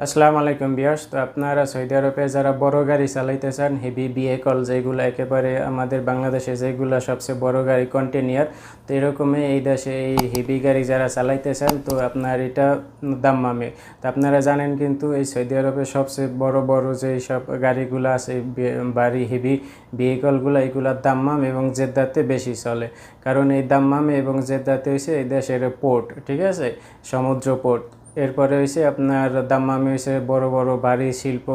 আসসালামু আলাইকুম বিয়ার্স তো আপনারা সৌদি আরবে যারা বড় গাড়ি চালাইতে চান হেভি বিয়েকল যেগুলো একেবারে আমাদের বাংলাদেশে যেগুলো সবচেয়ে বড় গাড়ি কন্টেনিয়ার তো এরকমই এই দেশে এই হেভি গাড়ি যারা চালাইতে চান তো আপনার এটা দাম্মামে তো আপনারা জানেন কিন্তু এই সৌদি আরবে সবচেয়ে বড় বড় যে সব গাড়িগুলো আছে বাড়ি, হেভি ভেহিকলগুলো এগুলোর দাম্মাম এবং জেদ্দাতে বেশি চলে। কারণ এই দাম্মামে এবং জেদ্দাতে হয়েছে এই দেশের পোর্ট ঠিক আছে? সমুদ্র পোর্ট এরপরে হয়েছে আপনার দাম্মামি হয়েছে বড় বড় বাড়ি, শিল্প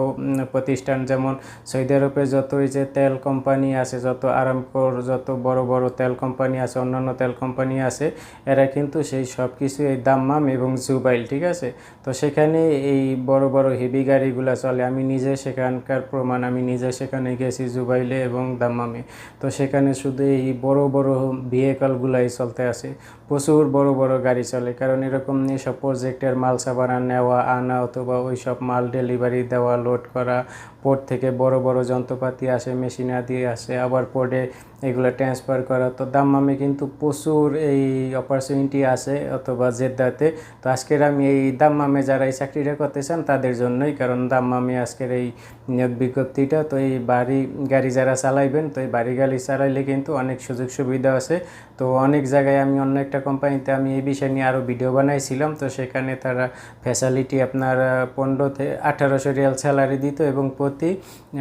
প্রতিষ্ঠান যেমন সৌদি আরবে যত যে তেল কোম্পানি আছে, যত আরামকোর, যত বড় বড় তেল কোম্পানি আছে, অন্যান্য তেল কোম্পানি আছে, এরা কিন্তু সেই সব কিছু এই দাম্মাম এবং জুবাইল, ঠিক আছে? তো সেখানে এই বড় বড় হেভি গাড়িগুলো চলে। আমি নিজে সেখানকার প্রমাণ, আমি নিজে সেখানে গেছি জুবাইলে এবং দাম্মামে। তো সেখানে শুধু এই বড় বড় ভেহিকলগুলাই চলতে আছে। প্রচুর বড় বড় গাড়ি চলে। কারণ এরকম সব প্রজেক্টের মাল সাবানা নেওয়া, আনা অথবা ওইসব মাল ডেলিভারি দেওয়া, লোড করা, পোর্ট থেকে বড় বড় যন্ত্রপাতি আসে মেশিনারি আসে, আবার পোর্টে এগুলো ট্রান্সফার করা। তো দাম্মামে কিন্তু প্রচুর এই অপরচুনিটি আছে অথবা জেদ্দাতে। তো আজকের আমি এই দাম্মামে যারা এই চাকরিটা করতে চান তাদের জন্যই, কারণ দাম্মামে আজকের এই নিয়োগ বিজ্ঞপ্তিটা, তো এই বাড়ি গাড়ি যারা চালাইবেন, তো এই বাড়ি গাড়ি চালাইলে কিন্তু অনেক সুযোগ সুবিধা আছে। তো অনেক জায়গায় আমি অন্য একটা কোম্পানিতে আমি এই বিষয় নিয়ে আরও ভিডিও বানাইছিলাম, তো সেখানে তারা ফ্যাসিলিটি আপনার পনেরো থেকে আঠারোশো রিয়াল স্যালারি দিত এবং প্রতি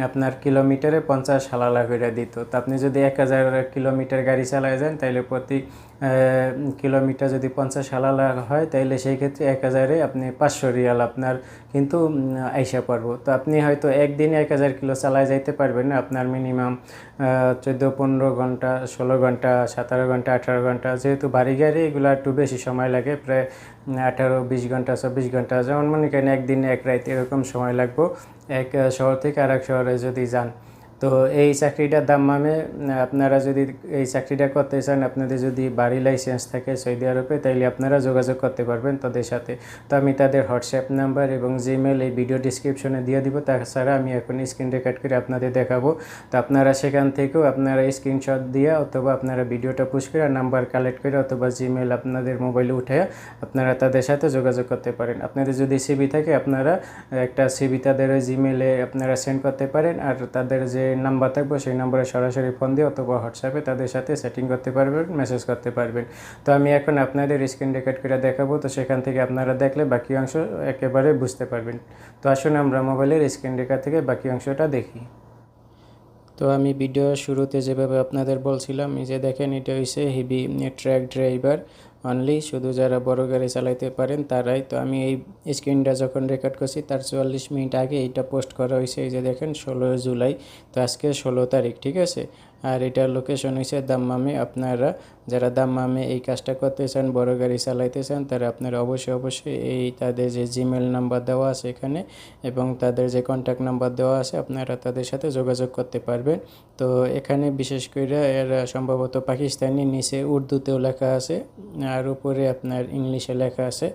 আপনার কিলোমিটারে পঞ্চাশ হালালা করে দিত। তো আপনি যদি এক হাজার কিলোমিটার গাড়ি চালায় যান তাহলে প্রতি কিলোমিটার যদি পঞ্চাশ হালালা হয় তাহলে সেই ক্ষেত্রে এক হাজারে আপনি পাঁচশো রিয়াল আপনার কিন্তু আইসা পারব তো আপনি হয়তো একদিনে এক হাজার কিলো চালায় যাইতে পারবেন না, আপনার মিনিমাম চোদ্দ, পনেরো ঘণ্টা, ষোলো ঘণ্টা, সতেরো ঘণ্টা, আঠারো ঘণ্টা, যেহেতু বাড়ি গাড়ি এগুলো একটু বেশি সময় লাগে, প্রায় আঠারো, বিশ ঘণ্টা, চব্বিশ ঘণ্টা, যেমন মনে করেন একদিনে এক রাত এরকম সময় লাগবো, এক শহর থেকে আরেক শহরে যদি যান। তো এই চাকরিটার দাম মানে আপনারা যদি এই চাকরিটা করতে চান, আপনাদের যদি বাড়ি লাইসেন্স থাকে সৌদি আরবে, তাইলে আপনারা যোগাযোগ করতে পারবেন তাদের সাথে। তো আমি তাদের হোয়াটসঅ্যাপ নাম্বার এবং জিমেল এই ভিডিও ডিসক্রিপশনে দিয়ে দিব, তাছাড়া আমি এখন স্ক্রিন রেকর্ড করে আপনাদের দেখাবো। তো আপনারা সেখান থেকেও আপনারা স্ক্রিনশট দিয়ে অথবা আপনারা ভিডিওটা পুশ করে নাম্বার কালেক্ট করে অথবা জিমেল আপনাদের মোবাইলে উঠে আপনারা তাদের সাথে যোগাযোগ করতে পারেন। আপনাদের যদি সিবি থাকে, আপনারা একটা সিবি তাদের জিমেলে আপনারা সেন্ড করতে পারেন, আর তাদের যে নাম্বার থাকবে, সেই নম্বরে সরাসরি ফোন দিয়ে অথবা হোয়াটসঅ্যাপে তাদের সাথে সেটিং করতে পারবেন মেসেজ করতে পারবেন। তো আমি এখন আপনাদের স্ক্রিন রেকর্ড করে দেখাবো, তো সেখান থেকে আপনারা দেখলে বাকি অংশ একেবারে বুঝতে পারবেন। তো আসুন আমরা মোবাইলের স্ক্রিন রেকর্ড থেকে বাকি অংশটা দেখি। তো আমি ভিডিও শুরুতে যেভাবে আপনাদের বলছিলাম, এই যে দেখেন, এটা হচ্ছে হেভি ট্র্যাক ড্রাইভার অনলি শুধু যারা বড় গাড়ি চালাইতে পারেন তারাই তো। আমি এই স্ক্রিনটা যখন রেকর্ড করছি, তার চুয়াল্লিশ মিনিট আগে এইটা পোস্ট করা হয়েছে। এই যে দেখেন, ষোলো জুলাই, তো আজকে ষোলো তারিখ, ঠিক আছে? আর এটার লোকেশন হয়েছে দাম্মামে। আপনারা যারা দাম্মামে এই কাজটা করতে চান বড় গাড়ি চালাইতে চান তারা আপনারা অবশ্যই অবশ্যই এই তাদের যে জিমেল নাম্বার দেওয়া আছে এখানে এবং তাদের যে কন্ট্যাক্ট নাম্বার দেওয়া আছে, আপনারা তাদের সাথে যোগাযোগ করতে পারবেন। তো এখানে বিশেষ করে এরা সম্ভবত পাকিস্তানি নিচে উর্দুতেও লেখা আছে, আর উপরে আপনার ইংলিশে লেখা আছে।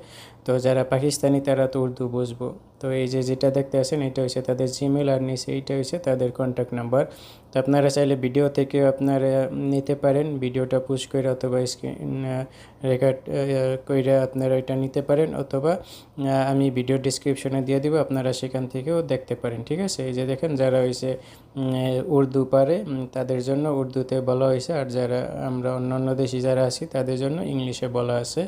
তো যারা পাকিস্তানি তারা তো উর্দু বুঝব। তো এই যে যেটা দেখতে আছেন, এটা হচ্ছে তাদের জিমেল আর নিচে এইটা হচ্ছে তাদের কন্ট্যাক্ট নাম্বার তো আপনারা চাইলে ভিডিও থেকে আপনারা নিতে পারেন ভিডিওটা পুশ করে অথবা স্ক্রিন রেকর্ড করে আপনারা এটা নিতে পারেন অথবা আমি ভিডিও ডিসক্রিপশনে দিয়ে দিব, আপনারা সেখান থেকেও দেখতে পারেন, ঠিক আছে? এই যে দেখেন যারা হয়েছে উর্দু পারে তাদের জন্য উর্দুতে বলা হয়েছে আর যারা আমরা অন্য অন্য দেশি যারা আছি, তাদের জন্য ইংলিশে বলা আছে।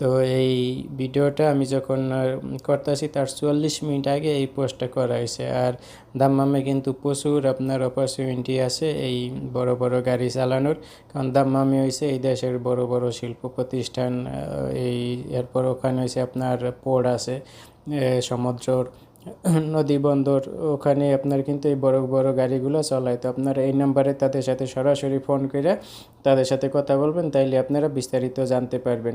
তো এই ভিডিওটা আমি যখন করতেছি তার চুয়াল্লিশ মিনিট আগে এই পোস্টটা করা হয়েছে। আর দাম্মামে কিন্তু প্রচুর আপনার অপরচুনিটি আছে এই বড় বড় গাড়ি চালানোর। কারণ দাম্মামে হয়েছে এই দেশের বড় বড় শিল্প প্রতিষ্ঠান এই এরপর ওখানে হয়েছে আপনার পোর্ট আছে সমুদ্রর নদী বন্দর। ওখানে আপনার কিন্তু এই বড় বড় গাড়িগুলো চলায়। তো আপনারা এই নাম্বারে তাদের সাথে সরাসরি ফোন করে তাদের সাথে কথা বলবেন, তাইলে আপনারা বিস্তারিত জানতে পারবেন।